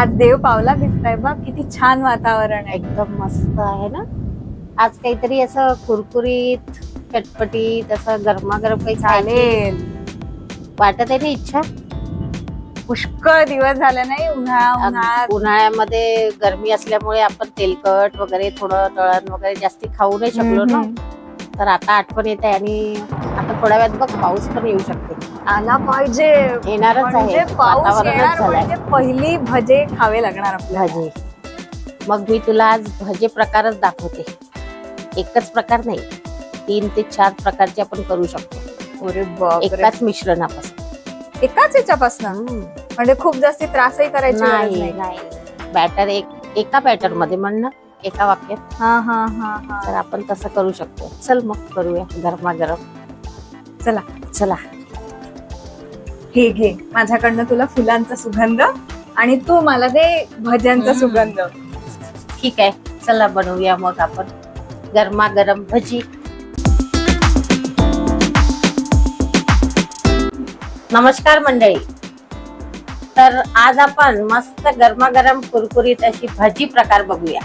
आज देव पावला दिसताय बघ किती छान वातावरण आहे. एकदम मस्त आहे ना? आज काहीतरी असं कुरकुरीत चटपटीत असं गरमागरम काही चालेल. वाटत आहे ना इच्छा? पुष्कळ दिवस झाले नाही उन्हाळा उन्हाळ्यात उन्हाळ्यामध्ये गरमी असल्यामुळे आपण तेलकट वगैरे थोडं तळण वगैरे जास्ती खाऊ नाही शकलो ना. तर आता आठवण येते आणि आता थोड्या वेळात बघ पाऊस पण येऊ शकते. आला पाहिजे. येणारच म्हणजे आहे पाऊस वातावरणच येणार झालंय. म्हणजे पहिली भजे खावे लागणार आपल्याला. भजे. मग मी तुला आज भजे प्रकारच दाखवते. एकच प्रकार नाही. तीन ते चार प्रकारचे आपण करू शकतो. अरे बापरे. एकाच मिश्रणापासून. एकाच याच्यापासून? म्हणजे खूप जास्ती त्रासही करायची गरज नाही नाही. नाही. बॅटर एक एका बॅटरमध्ये म्हणणं एका वाक्यात. हा हा हा हा. तर आपण तसं करू शकतो. चल मग करूया. गरमागरम. चला. चला. हे घे. माझ्याकडनं तुला फुलांचा सुगंध आणि तू मला दे भज्यांचा. सुगंध. ठीक आहे. चला बनवूया मग आपण. गरमागरम भजी. नमस्कार मंडळी. तर आज आपण मस्त गरमागरम कुरकुरीत अशी भजी प्रकार बघूया.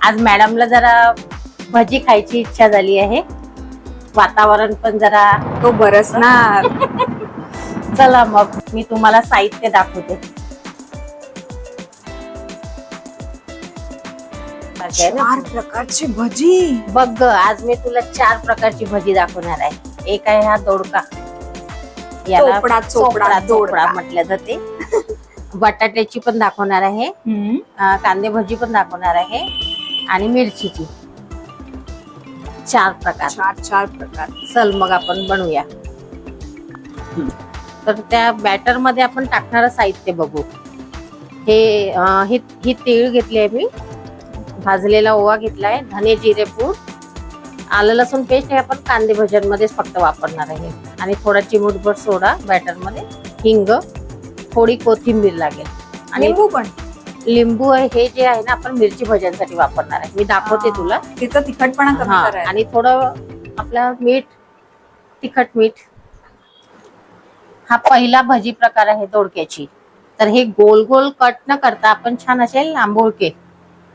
आज मॅडमला जरा भजी खायची इच्छा झाली आहे. वातावरण पण जरा तो बरसणार. चला मग मी तुम्हाला साहित्य दाखवते. चार प्रकारची भजी. बघ ग, आज मी तुला चार प्रकारची भजी दाखवणार आहे. एक आहे हा दोडका. याला चोपडा. म्हटलं जाते. बटाट्याची पण दाखवणार आहे. कांदे भजी पण दाखवणार आहे. आणि मिरचीची. चार प्रकार. चार चार प्रकार. चल मग आपण बनवूया. तर त्या बॅटरमध्ये आपण टाकणारं साहित्य बघू. हे ही ही तीळ घेतली आहे मी. भाजलेला ओवा घेतलाय धने जिरे पूड. आलं लसूण पेस्ट हे आपण कांदे भज्यांमध्येच फक्त वापरणार आहे. आणि थोडा चिमूटभर सोडा बॅटरमध्ये. हिंग थोडी कोथिंबीर लागेल. आणि लिंबू पण? लिंबू आहे हे जे आहे ना आपण मिरची भज्यांसाठी वापरणार आहे. मी दाखवते. तुला. तिचा तिखटपणा कमी आणि थोडं आपलं मीठ तिखट मीठ. हा पहिला भजी प्रकार आहे दोडक्याची. तर हे गोल गोल कट न करता आपण छान असे लांबोळके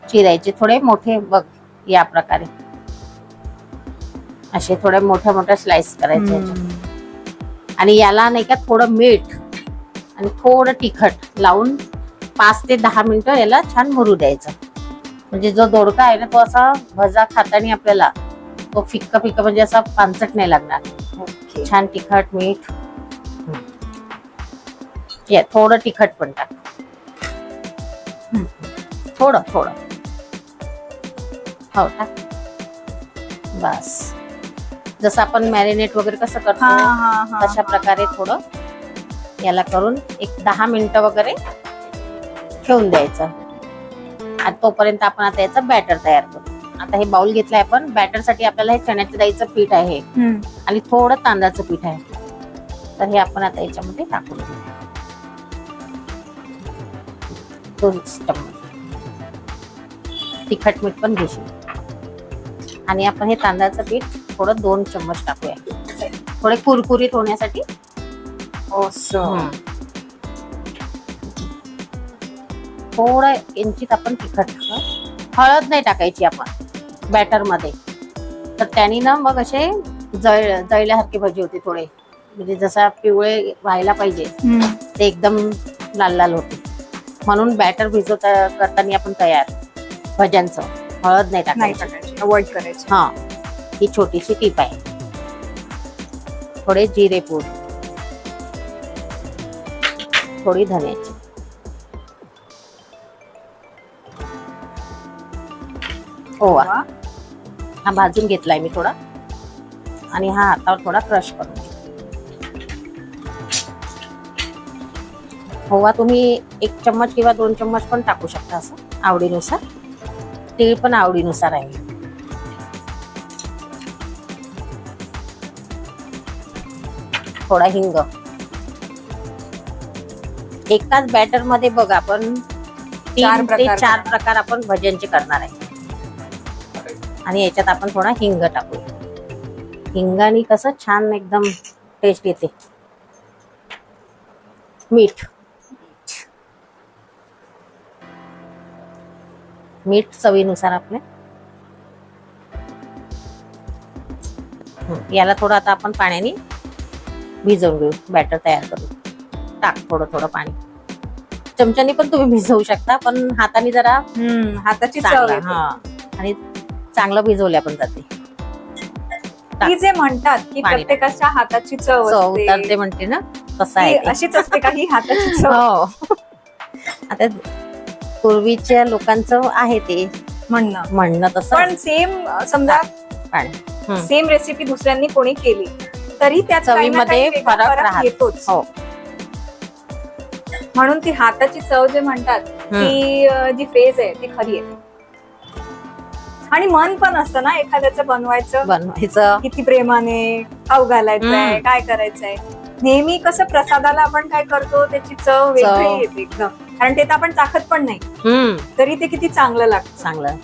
चिरायचे. थोडे मोठे बघ या प्रकारे. असे थोडे मोठ्या मोठ्या स्लाइस करायचे. आणि याला नाही का थोडं मीठ आणि थोडं तिखट लावून पाच ते दहा मिनिटं याला छान मुरू द्यायचं. म्हणजे जो दोडका आहे ना तो असा भजा खाताना आपल्याला तो फिक्का फिक्का म्हणजे असा पानचट नाही लागणार. छान तिखट मीठ या थोडं तिखट पण टाक. थोडं थोडं. हो टाक. बस. जसं आपण मॅरिनेट वगैरे कसं करतो हा हा तशा प्रकारे थोडं याला करून एक दहा मिनिटं वगैरे ठेवून द्यायचं. आणि तोपर्यंत आपण आता याचं बॅटर तयार करू. आता हे बाउल घेतलंय आपण बॅटरसाठी आपल्याला हे चण्याच्या डाळीचं पीठ आहे. आणि थोडं तांदळाचं पीठ आहे. तर हे आपण आता याच्यामध्ये टाकून देऊ. दोन चम्मच तिखट मीठ पण घेशील. आणि आपण हे तांदळाचं पीठ थोडं दोन चम्मच टाकूया. थोडे कुरकुरीत होण्यासाठी. थोडं इंचित आपण तिखट. हळद नाही टाकायची आपण बॅटरमध्ये तर त्यांनी ना मग असे जळ जळल्यासारखे भजी होते थोडे. म्हणजे जसा पिवळे व्हायला पाहिजे. ते एकदम लाल लाल होते. म्हणून बॅटर भिजवता करताना आपण तयार. भज्यांचं. हळद नाही नाही टाकायची. टाकायची अवॉइड करायची. हा. ही छोटीशी टीप आहे. थोडे जिरे पूड. थोडी धन्याची ओवा. वा. हा भाजून घेतलाय मी थोडा. आणि हा हातावर थोडा क्रश करून ओवा तुम्ही एक चम्मच किंवा दोन चम्मच पण टाकू शकता असं आवडीनुसार. तीळ पण आवडीनुसार आहे. थोडा हिंग. एकाच बॅटरमध्ये बघ आपण चार तीन ते प्रकार चार. प्रकार आपण भज्यांचे करणार आहे. आणि याच्यात आपण थोडा हिंग टाकूया. हिंगाने कसं छान एकदम टेस्ट येते. मीठ. मीठ चवीनुसार आपल्या हं, याला थोडं आता आपण पाण्याने भिजवून घेऊ. बॅटर तयार करू. टाक थोडं थोडं पाणी. चमच्याने पण तुम्ही भिजवू शकता पण हाताने जरा हाताची. हा. आणि चांगलं भिजवल्या पण जाते. ती जे म्हणतात की. प्रत्येकाच्या हाताची चव. उतरते म्हणते ना तसं ती आहे ते. अशीच असते का ही हाताची चव? हो. आता पूर्वीच्या लोकांचं आहे ते म्हणणं. म्हणणं तसं. पण सेम समजा पाणी. सेम रेसिपी दुसऱ्यांनी कोणी केली तरी काही चवीमध्ये फरक राहत. येतोच. हो. म्हणून ती हाताची चव जे म्हणतात. ती अं, जी फेज आहे ती खरी आहे. आणि मन पण असतं ना एखाद्याचं बनवायचं. बनवायचं. किती प्रेमाने खाऊ घालायचंय हम्म. काय करायचंय. नेहमी कसं प्रसादाला आपण काय करतो त्याची चव वेगळी येते एकदम. कारण ते तर आपण चाखत पण नाही. हम्म. तरी ते किती चांगलं लागतं. चांगलं.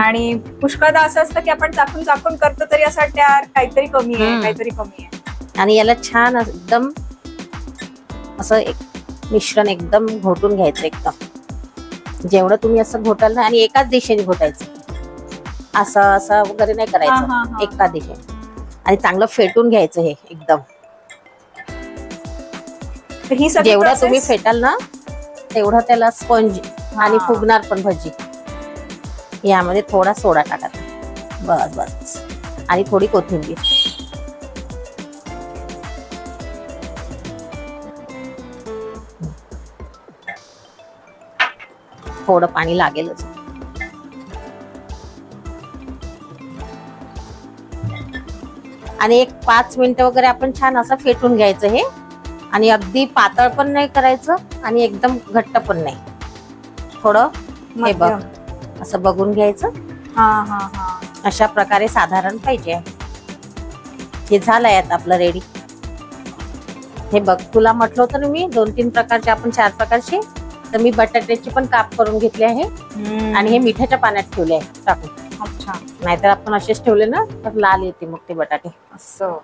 आणि पुष्कळदा असं असतं की आपण चाकून चाकून करतो तरी असं वाटतं यार काहीतरी कमी आहे हम्म. काहीतरी कमी आहे. आणि याला छान असं एकदम असं एक मिश्रण एकदम घोटून घ्यायचं एकदम. जेवढं तुम्ही असं घोटाल ना आणि एकाच दिशेने घोटायचं. असं असं वगैरे नाही हा, हा, करायचं हा. एका दिशेने. आणि चांगलं फेटून घ्यायचं हे एकदम. ही सगळी जेवढं तुम्ही process- फेटाल ना तेवढं त्याला स्पंज आणि हा. फुगणार पण भजी. यामध्ये थोडा सोडा टाकायचा बस बस. आणि थोडी कोथिंबीर. थोडं पाणी लागेलच. आणि एक पाच मिनिटं वगैरे आपण छान असं फेटून घ्यायचं हे. आणि अगदी पातळ पण नाही करायचं आणि एकदम घट्ट पण नाही. थोडं हे बघ. असं बघून घ्यायचं. हा हा हा. अशा प्रकारे साधारण पाहिजे. हे झालंय आता आपलं रेडी हे बघ तुला म्हटलं होतं ना मी दोन तीन प्रकारचे आपण चार प्रकारचे तर मी बटाट्याचे पण काप करून घेतले आहे. आणि हे मिठाच्या पाण्यात ठेवले आहे. टाकून. अच्छा. नाहीतर आपण असेच ठेवले ना तर लाल येते मग ते बटाटे. असं.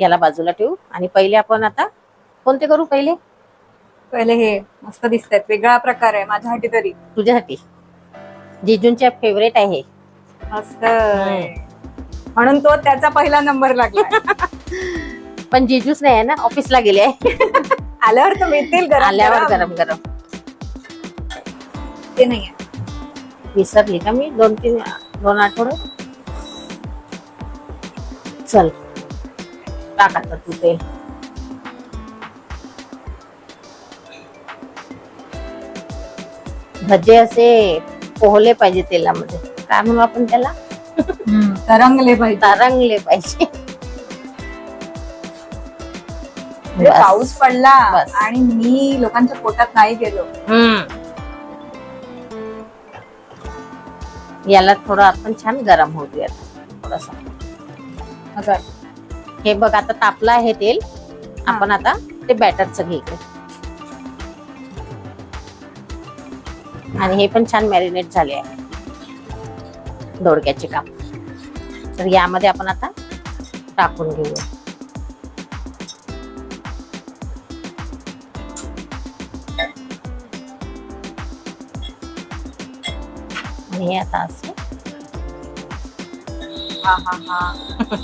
याला बाजूला ठेवू. आणि पहिले आपण आता कोणते करू पहिले? पहिले हे मस्त दिसतात वेगळा प्रकार आहे माझ्यासाठी तरी. तुझ्यासाठी. जिजूंच्या फेवरेट आहे. मस्त. म्हणून तो त्याचा पहिला नंबर लागला पण जिजूच नाही आहे ना ऑफिसला गेले आहे. आल्यावर तर मिळतील गरम आल्यावर गरम. गरम ते नाही विसरली का मी? दोन तीन दोन आठवडे? चल. टाक तू तेल. भजे असे पोहले पाहिजे तेलामध्ये. काय म्हणू आपण त्याला? तरंगले पाहिजे. तरंगले पाहिजे. म्हणजे. पाऊस पडला. आणि मी लोकांच्या पोटात नाही गेलो. याला थोडं आपण छान गरम होऊ थोडस. असं. हे बघ आता तापलं आहे तेल. आपण आता ते बॅटरचं घे आणि हे पण छान मॅरिनेट झाले आहे. दोडक्याचे काप. तर यामध्ये आपण आता टाकून घेऊया. आणि हे आता असं. हा हा हा.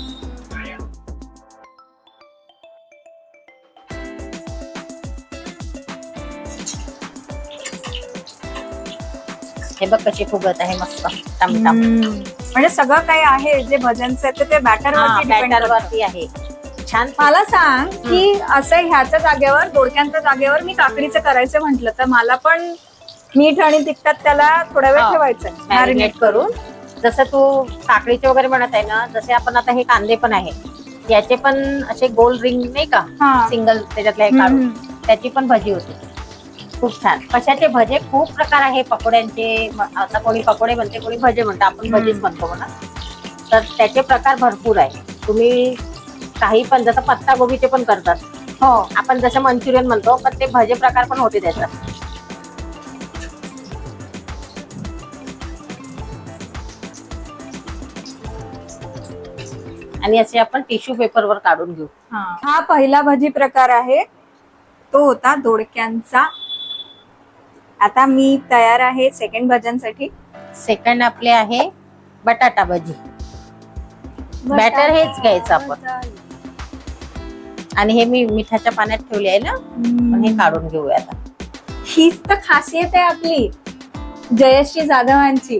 हे बघ कशी फुगत आहे मस्त टमटम. म्हणजे सगळं काही आहे जे भजनचं आहे ते- ते बॅटर बॅटर. वरती आहे छान मला सांग की असं ह्याच्या जागेवर दोडक्यांच्या जागेवर मी काकडीचं करायचं म्हंटल तर मला पण मीठ आणि तिखटात त्याला थोडा वेळ हो. ठेवायचं मॅरिनेट करून जसं तू काकडीचे वगैरे म्हणत आहे ना जसे आपण आता हे कांदे पण आहे याचे पण असे गोल रिंग नाही का हा. सिंगल त्याच्यातले हे काढून हम्म. त्याची पण भजी होते खूप छान. कशाचे भजे खूप प्रकार आहे पकोड्यांचे. आता कोणी पकोडे म्हणते कोणी भजे म्हणते. आपण. भजीच म्हणतो ना तर त्याचे प्रकार भरपूर आहे. तुम्ही काही पण जसं पत्ता गोबीचे पण करतात. हो. आपण जसं मंचुरियन म्हणतो पण ते भजे प्रकार पण होते त्याच्यात आणि असे आपण टिश्यू पेपरवर काढून घेऊ. हा. हा पहिला भजी प्रकार आहे. तो होता दोडक्यांचा आता मी तयार आहे सेकंड भजनसाठी. सेकंड आपले आहे बटाटा भजी. बॅटर हेच घ्यायचं आपण. आणि हे मी मिठाच्या पाण्यात ठेवले आहे ना पण हे काढून घेऊया आता. हीच तर खासियत आहे आपली जयश्री जाधवांची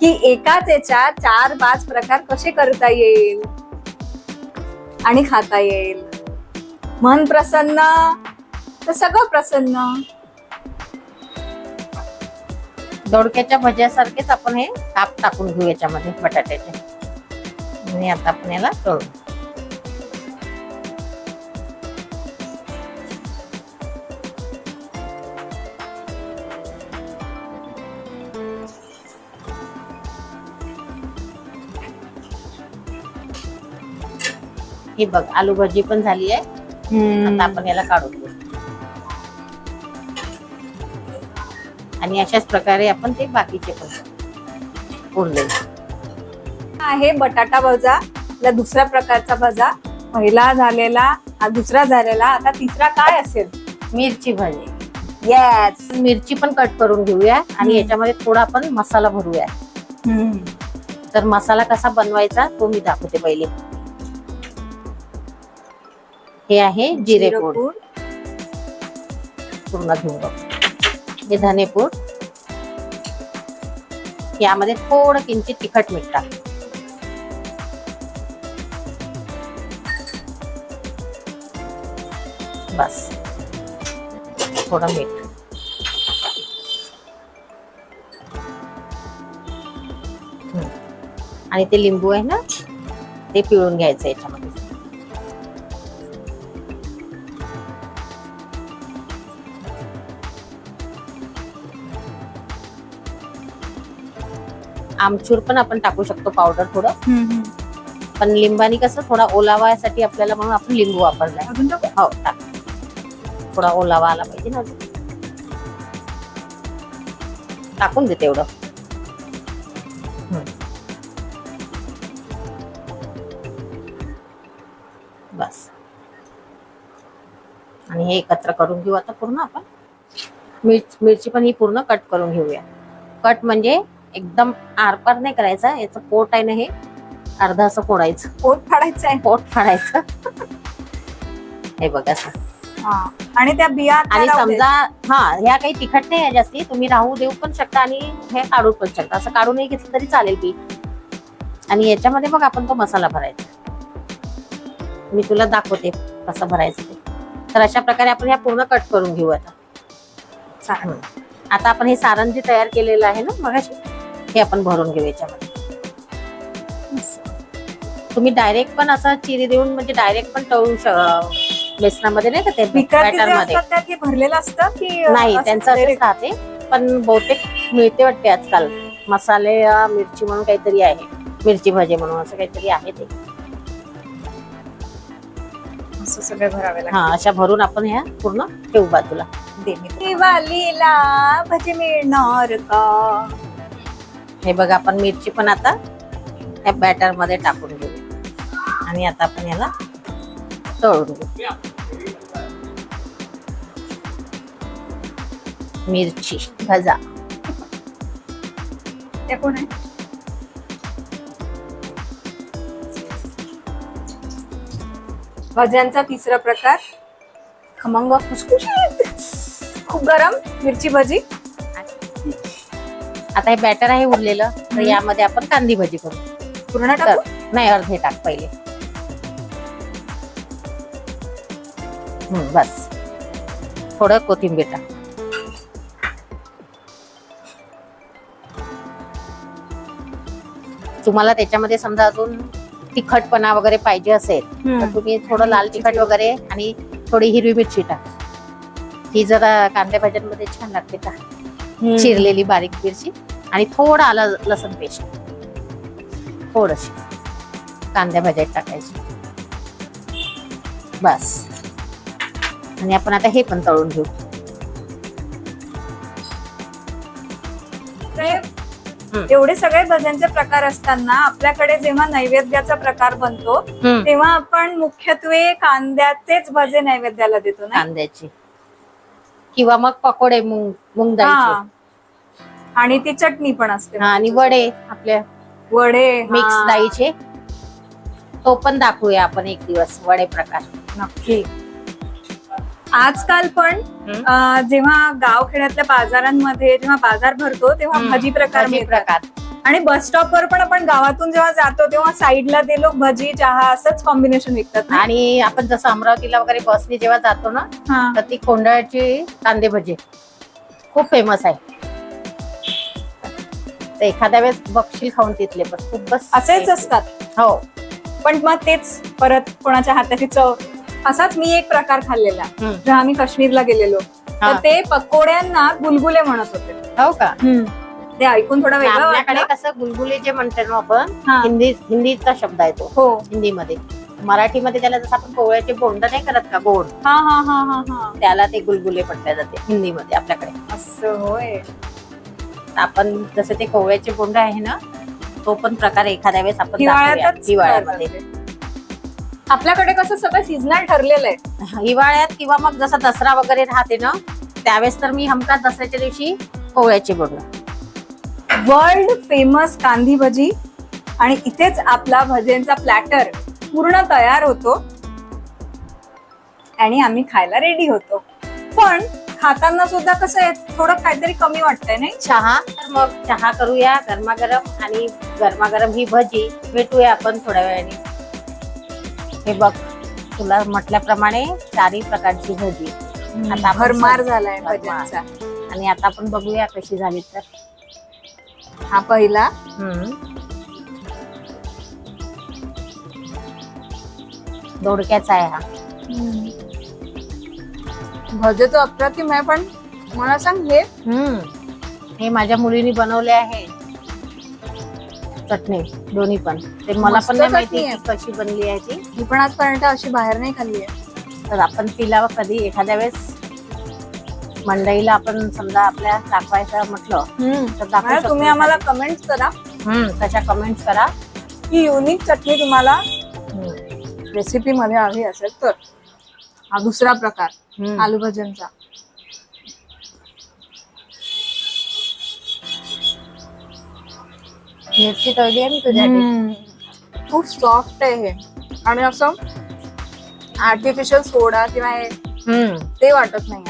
की एकाच याच्या चार पाच प्रकार कसे करता येईल? आणि खाता येईल. मन प्रसन्न तर सगळं प्रसन्न. दोडक्याच्या भज्यासारखेच आपण हे काप टाकून घेऊ याच्यामध्ये बटाट्याचे. आणि आता आपण याला तळू. ही बघ आलू भजी पण झाली आहे. आता आपण याला काढून घेऊ. आणि अशाच प्रकारे आपण ते बाकीचे पण आहे बटाटा भजा दुसऱ्या प्रकारचा भजा. पहिला झालेला दुसरा झालेला. आता तिसरा काय असेल? मिरची भाजी. येस मिरची पण कट करून घेऊया आणि. याच्यामध्ये थोडा आपण मसाला भरूया. तर मसाला कसा बनवायचा तो मी दाखवते पहिले. हे आहे जिरेपूड पूर्ण घेऊन बघ. हे धनेपूड यामध्ये थोडं किंचित तिखट मीठ टाक. बस. थोडं मीठ. आणि ते लिंबू आहे ना ते पिळून घ्यायचं याच्यामध्ये. आमचूर पण आपण टाकू शकतो पावडर थोडं. पण लिंबानी कसं थोडा ओलावा यासाठी आपल्याला म्हणून आपण लिंबू वापरलाय? हो टाक. थोडा ओलावा आला पाहिजे ना. टाकून दे तेवढं. हम्म. बस. आणि हे एकत्र करून घेऊ आता पूर्ण आपण. मिरची पण ही पूर्ण कट करून घेऊया. कट म्हणजे एकदम आरपार नाही करायचा याचं पोट आहे ना हे अर्धा असं फोडायचं. पोट फाडायचं आहे. पोट फाडायचं. हे बघ असं. हा. आणि त्या बिया आता आणि. समजा हा ह्या काही तिखट नाही आहे जास्ती तुम्ही राहू देऊ पण शकता आणि हे काढू पण शकता. असं काढूनही घेतलं तरी चालेल पीठ. आणि याच्यामध्ये बघ आपण तो मसाला भरायचा. मी तुला दाखवते कसं भरायचं ते. तर अशा प्रकारे आपण ह्या पूर्ण कट करून घेऊ आता. चालेल. आता आपण हे सारण जे तयार केलेलं आहे ना मगाशी हे आपण भरून घेऊ याच्यामध्ये. तुम्ही डायरेक्ट पण असं चिरी देऊन म्हणजे डायरेक्ट पण तळू श- बेसनामध्ये नाही का ते विकत जे बॅटरमध्ये असतात त्यात हे भरलेलं असतं की नाही त्यांचं असंच? राहते पण बहुतेक मिळते वाटते आजकाल. मसाले मिरची म्हणून काहीतरी आहे. मिरची भाजी म्हणून असं काहीतरी आहे ते. असं सगळे भरावे हा अशा भरून आपण ह्या पूर्ण ठेवू बाजूला. दिवाळीला भजी मिळणार का? हे बघा आपण मिरची पण आता या बॅटरमध्ये टाकून घेऊ. आणि आता आपण याला तळून घेऊ. मिरची भजा. त्या कोण आहे? भज्यांचा तिसरा प्रकार खमंग खुसखुशीत. खूप गरम मिरची भजी. आता हे बॅटर आहे उरलेलं तर. यामध्ये आपण कांदी भजी करू. पूर्ण तर टाकू? नाही अर्धे टाक पहिले. हम्म, बस. थोडं कोथिंबीर टाक. तुम्हाला त्याच्यामध्ये समजा अजून तिखटपणा वगैरे पाहिजे असेल तर तुम्ही थोडं लाल तिखट वगैरे आणि थोडी हिरवी मिरची टाक. ही जरा कांद्या भाज्यांमध्ये छान लागते का? चिरलेली बारीक मिरची आणि थोडं आलं लसण पेस्ट. थोडशी कांद्या भाज्यात टाकायची. बस. आणि आपण आता हे पण तळून घेऊ. एवढे सगळे भज्यांचे प्रकार असताना आपल्याकडे जेव्हा नैवेद्याचा प्रकार बनतो तेव्हा आपण मुख्यत्वे कांद्याचेच भजे नैवेद्याला देतो ना कांद्याची. किंवा मग पकोडे मूग मूग हा. डाळीचे आणि ती चटणी पण असते. हा, आणि वडे आपल्या वडे मिक्स. डाळीचे तो पण दाखवूया आपण एक दिवस वडे प्रकार. नक्की. आजकाल पण हम्म. अं, जेव्हा गावखेड्यातल्या बाजारांमध्ये जेव्हा बाजार भरतो तेव्हा हम्म, भजी प्रकार भजी मिळतात. प्रकार. आणि बस स्टॉपवर पण आपण गावातून जेव्हा जातो तेव्हा साईडला ते लोक भजी चहा असंच कॉम्बिनेशन विकतात ना? आणि आपण जसं अमरावतीला वगैरे बसने जेव्हा जातो ना हा. तर ती कोंडाळ्याची कांदे भजी खूप फेमस आहे. तर एखाद्या वेळेस बघशील खाऊन तिथले पण खूप बस असेच असतात. हो. पण मग तेच परत कोणाच्या हाताची चव. असाच मी एक प्रकार खाल्लेला. हम्म. जेव्हा आम्ही काश्मीरला गेलेलो हा. तर ते पकोड्यांना गुलगुले म्हणत होते. हो का? ते ऐकून थोडं वेगळं आपल्याकडे वाटलं. कसं गुलगुले जे म्हणतो ना आपण हा. हिंदी हिंदीचा शब्द आहे तो हो. हिंदीमध्ये. मराठीमध्ये त्याला जसं आपण पोळ्याचे बोंड नाही करत का गोड? हा हा हा हा हा. त्याला ते गुलगुले म्हटले जाते हिंदीमध्ये आपल्याकडे. असं होय. आपण जसं ते कोवळ्याचे बोंड आहे ना तो पण प्रकार एखाद्या वेळेस आपण दाखवूया. हिवाळ्यातच हिवाळ्यामध्ये. करतात. आपल्याकडे कसं सगळं सीझनल ठरलेलं आहे. हिवाळ्यात किंवा मग जसा दसरा वगैरे राहते ना त्यावेळेस तर मी हमखास दसऱ्याच्या दिवशी कोवळ्याचे बोंड. वर्ल्ड फेमस कांदी भजी. आणि इथेच आपला भज्यांचा प्लॅटर पूर्ण तयार होतो. आणि आम्ही खायला रेडी होतो. पण खाताना सुद्धा कसं आहे थोडं काहीतरी कमी वाटतंय नाही? चहा तर मग चहा करूया गरमागरम आणि गरमागरम ही भजी भेटूया आपण थोड्या वेळाने. हे बघ तुला म्हटल्याप्रमाणे चारही प्रकारची भजी. आता भरमार झालाय. भज्यांचा. आणि आता आपण बघूया कशी झाली तर. हा पहिला. दोडक्याचा आहे हा. भजे तर अप्रतिम आहे पण मला सांग हे. हम्म. हे माझ्या मुलीने बनवले आहे. चटणी दोन्ही पण. ते मला मस्त पण नाही चटणी माहिती आहे. कशी बनली आहे ती. मी पण आजपर्यंत अशी बाहेर नाही खाल्ली आहे. तर आपण तिला कधी एखाद्या वेळेस? मंडईला आपण समजा आपल्या दाखवायचं म्हटलं तर दाखवू तुम्ही आम्हाला कमेंट करा. हम्म तशा कमेंट करा. की युनिक चटणी तुम्हाला रेसिपी मध्ये हवी असेल तर. हा दुसरा प्रकार. आलू भजनचा. मिरची तळली आहे मी तुझ्यासाठी? खूप सॉफ्ट आहे हे. आणि असं आर्टिफिशियल सोडा किंवा हे ते वाटत नाही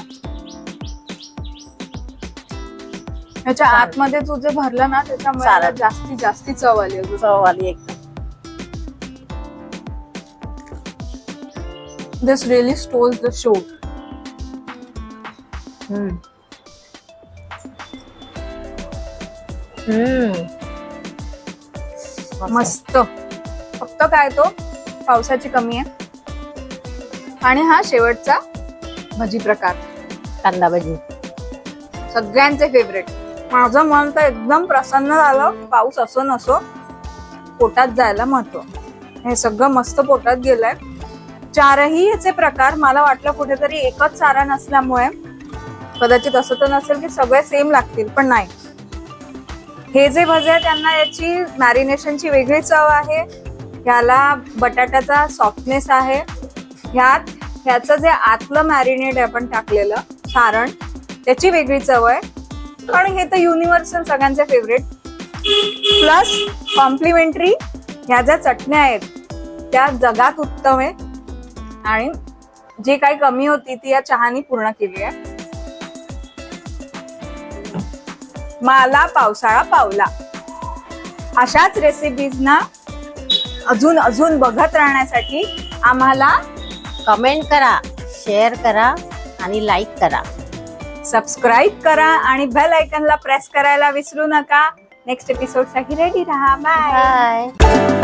ह्याच्या चालेल. आतमध्ये तू जे भरलं ना त्याच्यामुळे चालेल. जास्ती जास्ती चव आली अजून. चव आली एकदम This really stole the show. हम्म. हम्म. मस्त. फक्त काय तो? पावसाची कमी आहे. आणि हा शेवटचा भजी प्रकार. कांदा भजी. सगळ्यांचे फेवरेट माझं मन तर एकदम प्रसन्न झालं. पाऊस असो नसो पोटात जायला महत्त्व. हे सगळं मस्त पोटात गेलंय. चारही याचे प्रकार मला वाटलं कुठेतरी एकच चारा नसल्यामुळे कदाचित असं तर नसेल की सगळे सेम लागतील पण नाही. हे जे भजे आहे त्यांना याची मॅरिनेशनची वेगळी चव आहे. ह्याला बटाट्याचा सॉफ्टनेस आहे. ह्यात ह्याचं जे आतलं मॅरिनेट आहे आपण टाकलेलं सारण त्याची वेगळी चव आहे. आणि हे तर युनिव्हर्सल सगळ्यांचे फेवरेट प्लस कॉम्प्लिमेंटरी ह्या ज्या चटण्या आहेत त्या जगात उत्तम आहे आणि जी काही कमी होती ती या चहानी पूर्ण केली आहे. मला पावसाळा पावला. अशाच रेसिपीज ना अजून अजून बघत राहण्यासाठी आम्हाला कमेंट करा शेअर करा आणि लाईक करा. सबस्क्राईब करा आणि बेल आयकनला प्रेस करायला विसरू नका. नेक्स्ट एपिसोडसाठी रेडी राहा. बाय